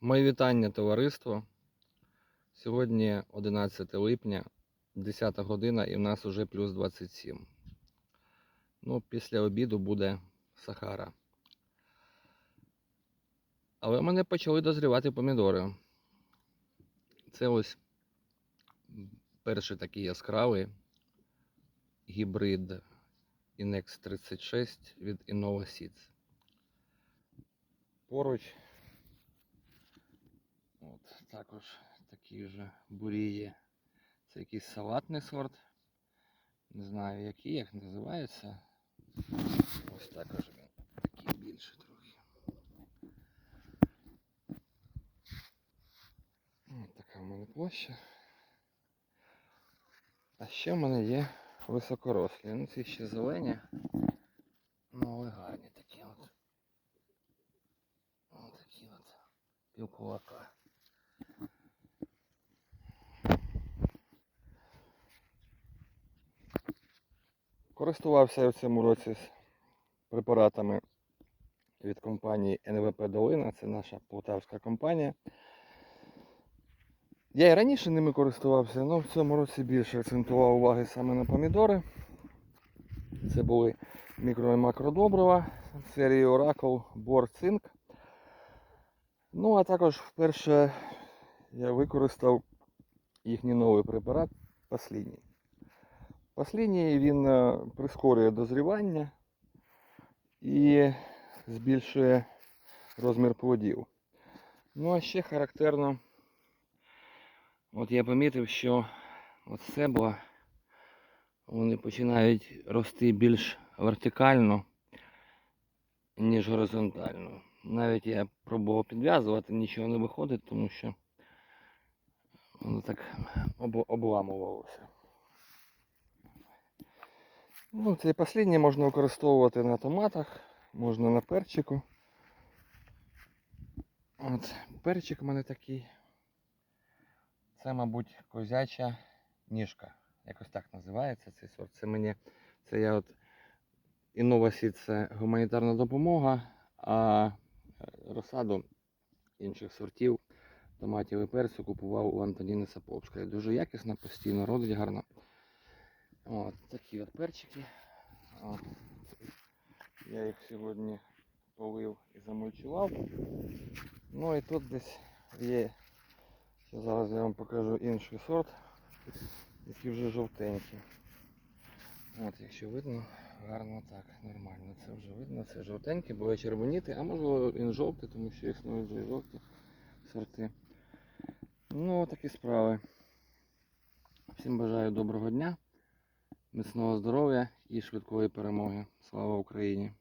Мої вітання, товариство. Сьогодні 11 липня, 10 година і в нас уже плюс 27. Ну, після обіду буде Сахара. Але мене почали дозрівати помідори. Це ось перший такий яскравий гібрид Inex 36 від Innova Seeds. Поруч також такі вже бурії. Це якийсь салатний сорт. Не знаю який, як називається. Ось також він такий більше трохи. Ось така в мене площа. А ще в мене є високорослі. Ну ці ще зелені. Ну але гарні такі от. Ось такі от півкулака. Користувався я в цьому році препаратами від компанії НВП Долина, це наша полтавська компанія. Я і раніше ними користувався, але в цьому році більше акцентував уваги саме на помідори. Це були мікро і макродобрива серії Oracle Бор Цинк. Ну, а також вперше я використав їхній новий препарат Пасліній. Пасліній він е, прискорює дозрівання і збільшує розмір плодів. Ну а ще характерно, от я помітив, що от стебла вони починають рости більш вертикально, ніж горизонтально. Навіть я пробував підв'язувати, нічого не виходить, тому що воно так обламувалося. Ну, цей послідній можна використовувати на томатах, можна на перчику. От, перчик у мене такий. Це, мабуть, козяча ніжка. Якось так називається цей сорт. Це мені, це я от Інновасі це гуманітарна допомога, а е, розсаду інших сортів томатів і перцю купував у Антоніни Саповської. Дуже якісно, постійно родить гарно. От такі от перчики. От. Я їх сьогодні полив і замульчував. Ну і тут десь є. Ще зараз я вам покажу інший сорт, який вже жовтенький. От, якщо видно, гарно так, нормально. Це вже видно, це жовтенький, буває червоніти, а можливо він жовтий, тому що існують вже жовті сорти. Ну, такі справи. Всім бажаю доброго дня, міцного здоров'я і швидкої перемоги. Слава Україні!